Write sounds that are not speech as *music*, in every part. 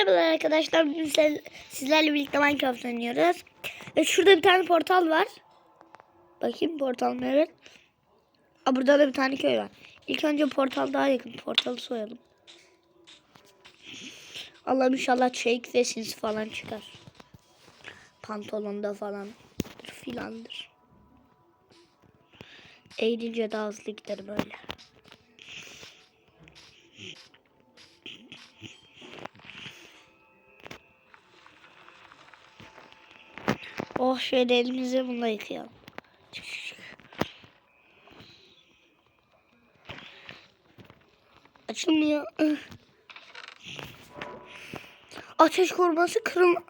Merhabalar arkadaşlar. Bugün siz- sizlerle birlikte Minecraft oynuyoruz. Ve şurada bir tane portal var. Bakayım portal mı? Evet. Aa, burada da bir tane köy var. İlk önce portal daha yakın. Portalı soyalım. Allah'ım inşallah shake ve sinsi falan çıkar. Pantolonda falan filandır. Eğilince daha hızlı giderim öyle. Oh şöyle elimizi bununla yıkayalım. Açılmıyor. *clears throat* Ateş koruması kırılma.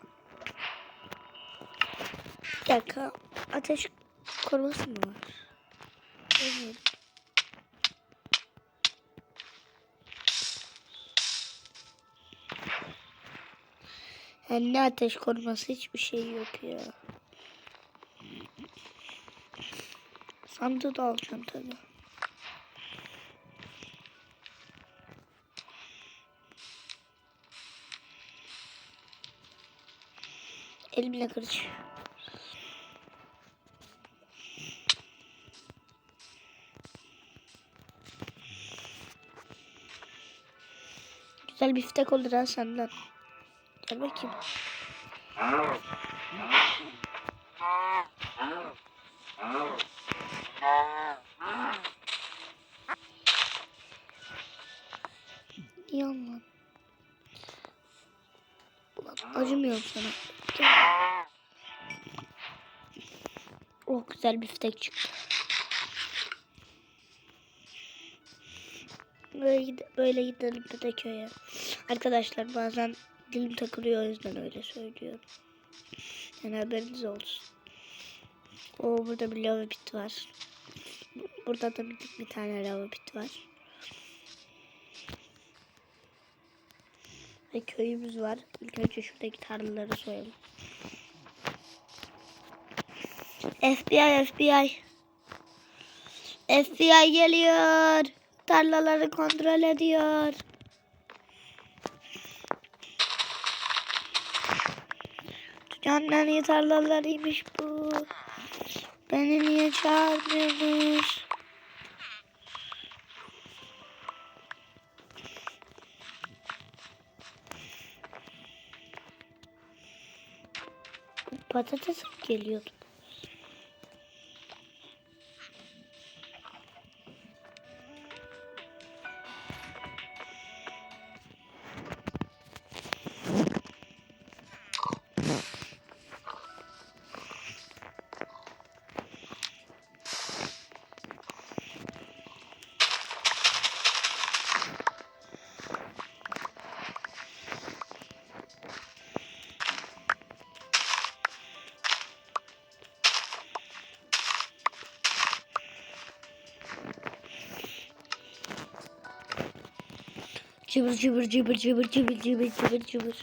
Bir dakika. Ateş koruması mı var? Evet. Yani ne ateş koruması hiçbir şey yok ya. Sandığı da alacağım tabii. Elimle kırış. Güzel biftek olur ha senden. Gel bakayım. Güzel biftek çıktı. Böyle, böyle gidelim bir de köye. Arkadaşlar bazen dilim takılıyor o yüzden öyle söylüyorum. Yani haberiniz olsun. O burada bir lava bit var. Bu- Burada da bir, bir tane lava bit var. Ve köyümüz var. İlk önce şuradaki tarlaları soyalım. FBI, FBI. FBI geliyor. Tarlaları kontrol ediyor. En iyi tarlalarıymış bu. Beni niye çağırmıyormuş? Patates geliyordu? Cıbır cıbır cıbır cıbır cıbır cıbır cıbır cıbır.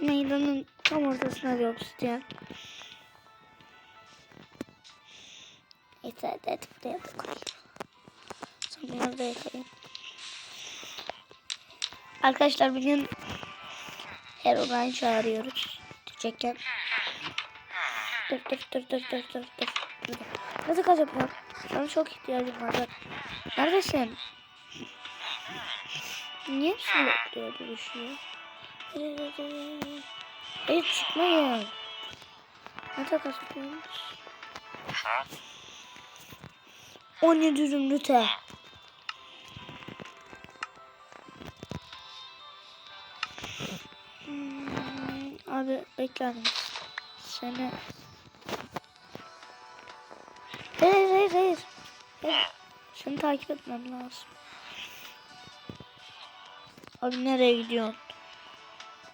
Meydanın tam ortasına bir obsidyen. Yeter dedi buraya da koy. Sonra orada yıkayım. Arkadaşlar bugün Herobrine çağırıyoruz. Diyecekken. Dur dur dur dur dur dur dur. Nasıl kaçıp lan? Sana çok ihtiyacım var. Neredesin? Niye hepsini bekliyor duruşuyor? Hayır çıkmayın. Nerede kaçıyorsunuz? 17 zümrüte. Abi bekler? Seni... Hayır hayır hayır. hayır. Seni takip etmem lazım. Abi nereye gidiyorsun?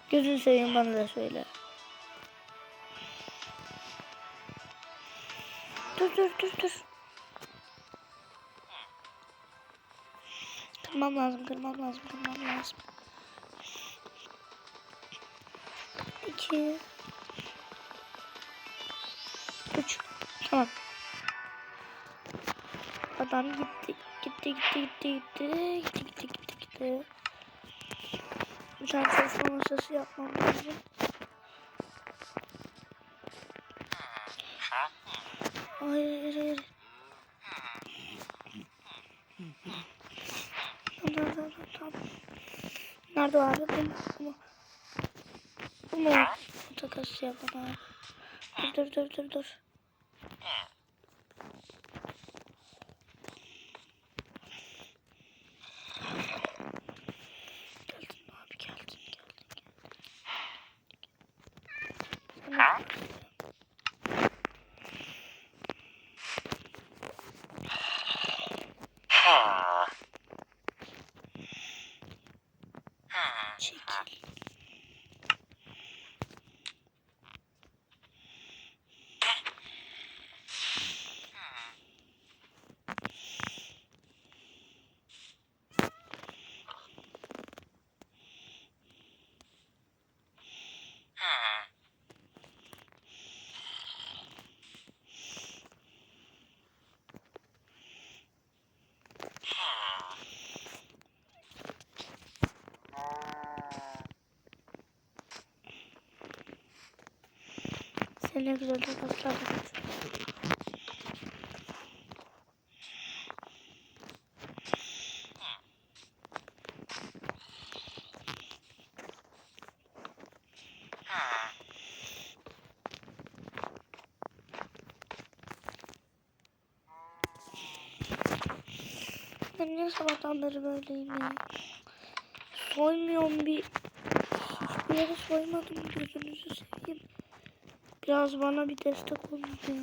Gözünü seveyim bana da söyle. Dur dur dur dur. Kırmam lazım, kırmam lazım, kırmam lazım. İki. Üç. Tamam. Adam gitti. Gitti, gitti, gitti, gitti. Gitti, gitti, gitti, gitti. Bir tane çalışma masası yapmam lazım. Hayır, hayır, hayır. Nerede o Bu takas yapan abi. Dur, dur, dur, dur, dur. Sen ne güzel yapıyorsun. Ben niye sabahtan beri böyleyim ya? Soymuyorum bir. Hiçbir yere soymadım seveyim. Biraz bana bir destek olun ya.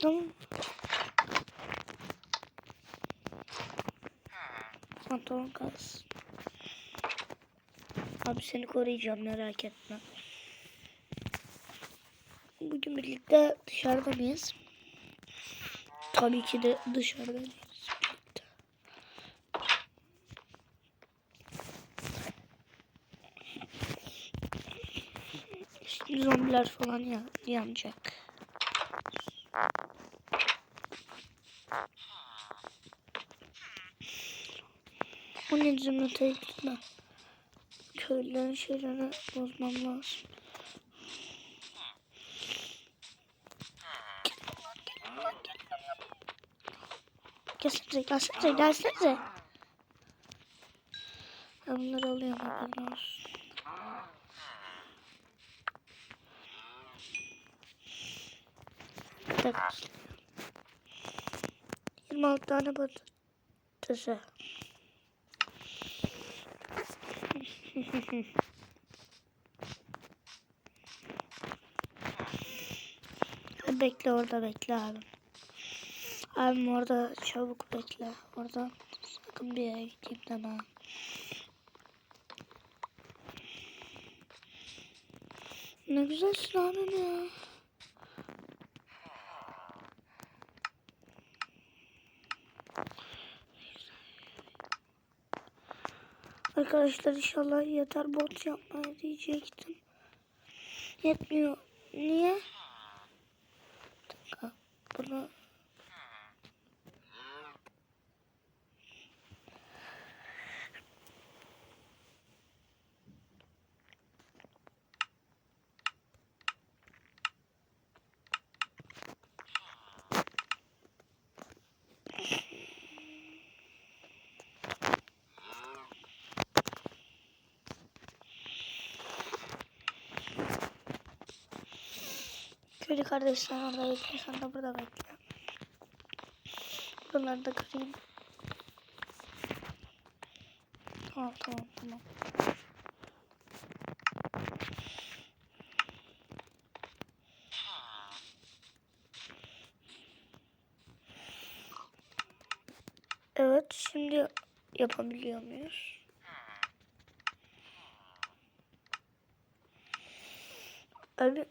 Tamam. Pantolon kalsın. Abi seni koruyacağım merak etme. Bugün birlikte dışarıda mıyız? Tabii ki de dışarıdayız. Zombiler falan ya yanacak. O ne zümrüte gitme. Köylülerin şeylerini bozmam lazım. Gelsenize, gelsenize, gelsenize. Ben bunları alıyorum haberin olsun. Dakika. 26 tane patatese. bekle orada bekle abi. Abim orada çabuk bekle. Orada sakın bir yere gideyim deme. Ne güzelsin abim ya. Arkadaşlar inşallah yeter bot yapmaya diyecektim. Yetmiyor. Niye? Bir dakika. Bunu Köylü kardeş sen orada bekle sen de burada bekle. Buraları da kırayım. Tamam tamam tamam. Evet şimdi yapabiliyor muyuz? Abi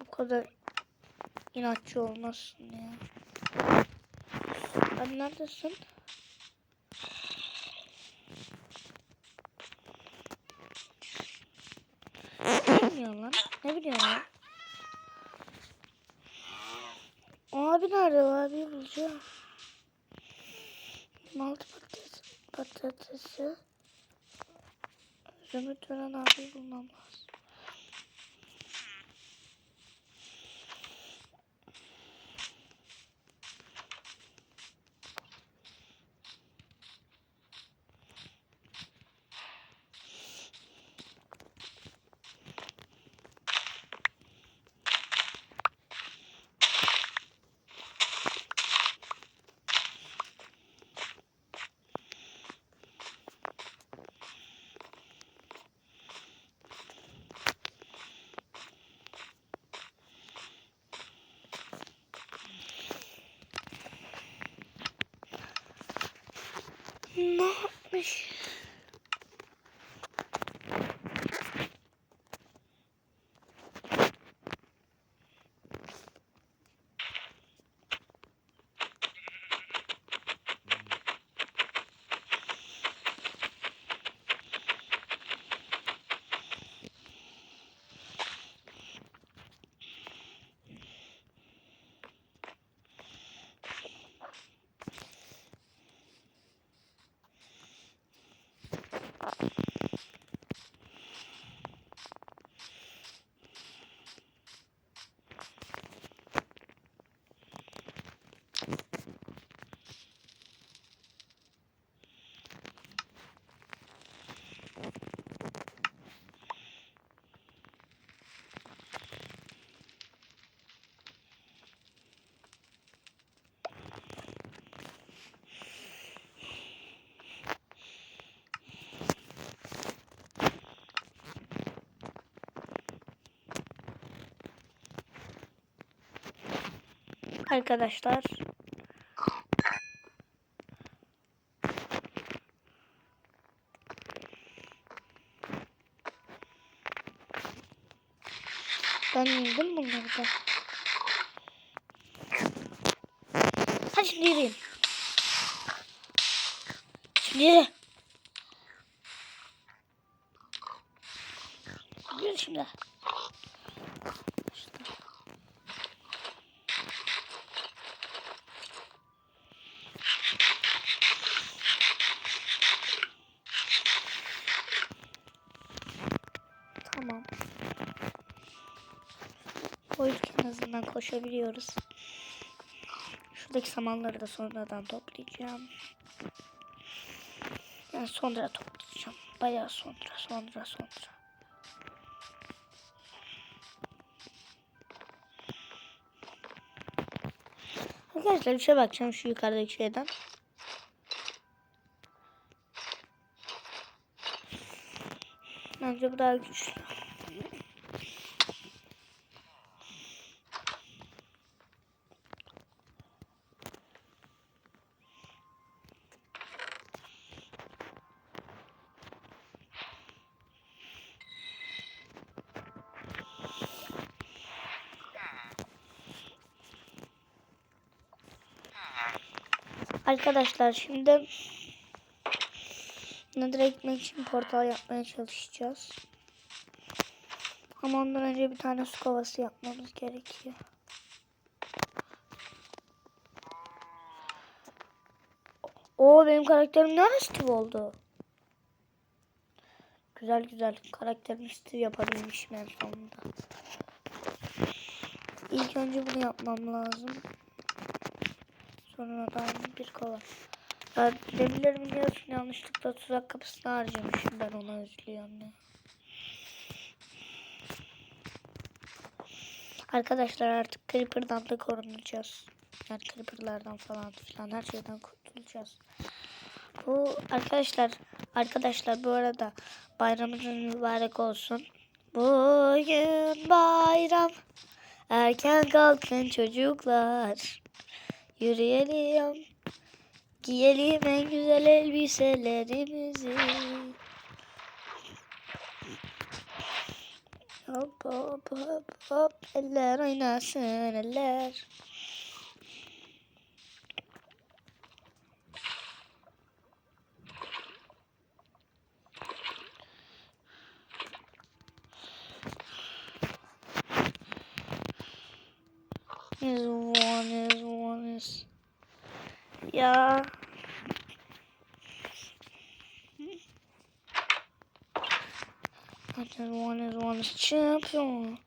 bu kadar inatçı olmasın ya. Abi neredesin? Ne biliyorsun lan? Ne biliyorsun lan? Abi nerede abi bulacağım. Maltı patates, patatesi. Zümrüt veren abi bulmam lazım. Ne yapmış? Arkadaşlar. Ben yedim bunları da. Hadi şimdi yürüyün. Şimdi yürü. Yürü şimdi. Koşabiliyoruz. Şuradaki samanları da sonradan toplayacağım. Yani sonra toplayacağım. Bayağı sonra, sonra, sonra. Arkadaşlar bir şey bakacağım şu yukarıdaki şeyden. Bence bu daha güçlü. Arkadaşlar şimdi Nether'a gitmek için portal yapmaya çalışacağız. Ama ondan önce bir tane su kovası yapmamız gerekiyor. Oo benim karakterim ne Steve oldu? Güzel güzel karakterimi Steve yapabilmişim en sonunda. İlk önce bunu yapmam lazım. Sonradan bir kova. Ya yarısını yanlışlıkla tuzak kapısına harcamışım. Ben ona üzülüyorum ya. Arkadaşlar artık Creeper'dan da korunacağız. Yani Creeper'lardan falan filan her şeyden kurtulacağız. Bu arkadaşlar arkadaşlar bu arada bayramınız mübarek olsun. Bugün bayram. Erken kalkın çocuklar. Yürüyelim. Giyelim en güzel elbiselerimizi. Hop hop hop hop eller oynasın eller. Is one is one is ya just one is one is champion.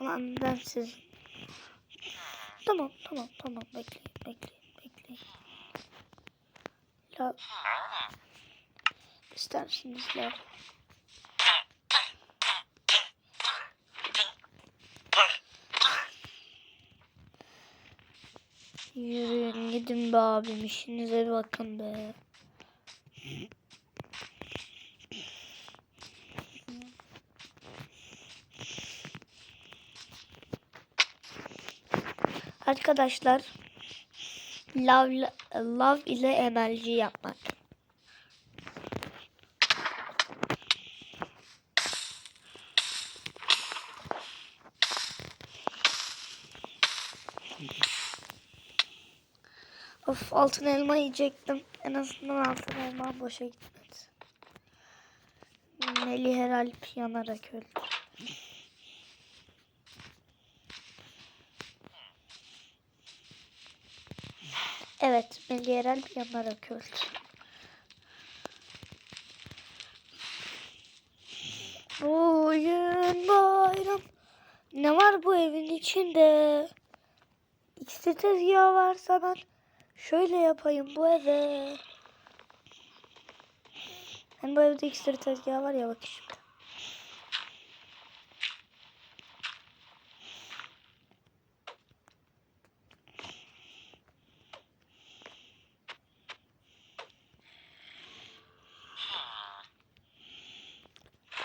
Ulan ben siz. Tamam tamam tamam bekleyin bekleyin bekleyin. La isterseniz la. Yürüyün gidin be abim işinize bakın be. Arkadaşlar love, love ile enerji yapmak. Of altın elma yiyecektim. En azından altın elma boşa gitmedi. Melih herhalde yanarak öldü. Evet, Melih Erel bir yanarak öldü. Bugün bayram. Ne var bu evin içinde? İkisi tezgahı varsa ben şöyle yapayım bu eve. Hem bu evde iksir tezgahı var ya bak şimdi.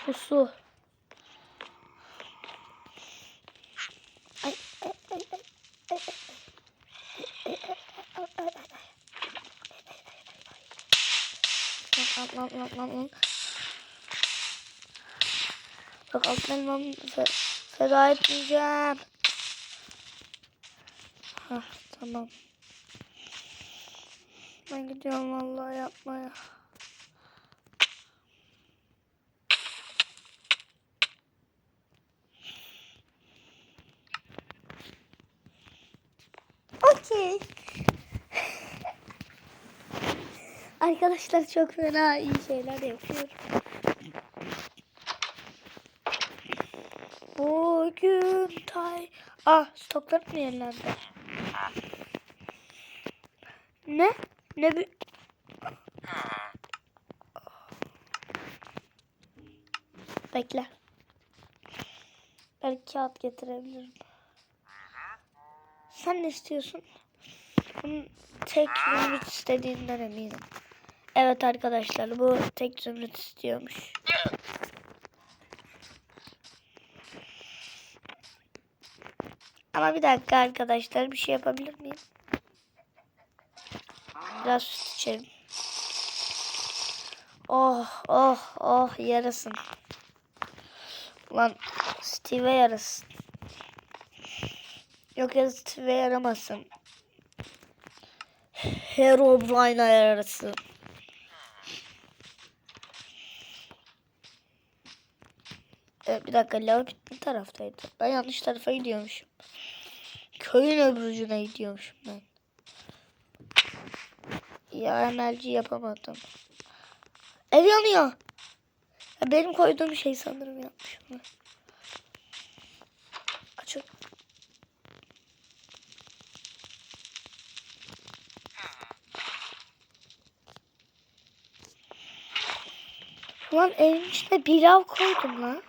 Pusu. Ay, ay, ay, ay, ay, Lan. Bak fe feda etmeyeceğim. Hah tamam. Ben gidiyorum vallahi yapmaya. Okey. Arkadaşlar çok fena iyi şeyler yapıyorum. Bugün tay... Ah stoklarım mı yerlerde? Ne? Ne bir... Bekle. Belki kağıt getirebilirim. Sen ne istiyorsun? Tek zümrüt istediğinden eminim. Evet arkadaşlar bu tek zümrüt istiyormuş. Ama bir dakika arkadaşlar bir şey yapabilir miyim? Biraz süt içelim. Oh oh oh yarasın. Ulan Steve yarasın. Yok ya Steve yaramasın. Herobrine'a yarasın. Evet, bir dakika lava bir taraftaydı. Ben yanlış tarafa gidiyormuşum. Köyün öbür ucuna gidiyormuşum ben. Ya emelci yapamadım. Ev yanıyor. Ya benim koyduğum şey sanırım ben. Açın. Lan evin içine bir lav koydum lan.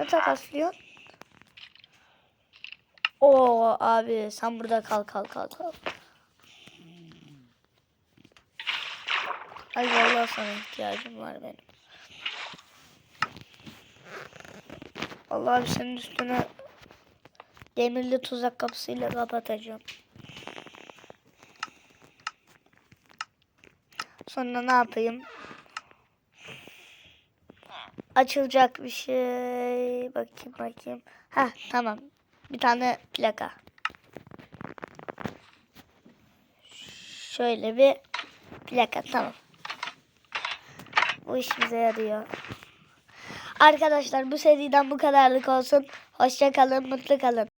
Ne takaslıyor? Oo abi sen burada kal kal kal kal. Ay vallahi sana ihtiyacım var benim. Allah abi senin üstüne demirli tuzak kapısıyla kapatacağım. Sonra ne yapayım? Açılacak bir şey. Bakayım bakayım. Ha tamam. Bir tane plaka. Şöyle bir plaka tamam. Bu işimize yarıyor. Arkadaşlar bu seriden bu kadarlık olsun. Hoşça kalın, mutlu kalın.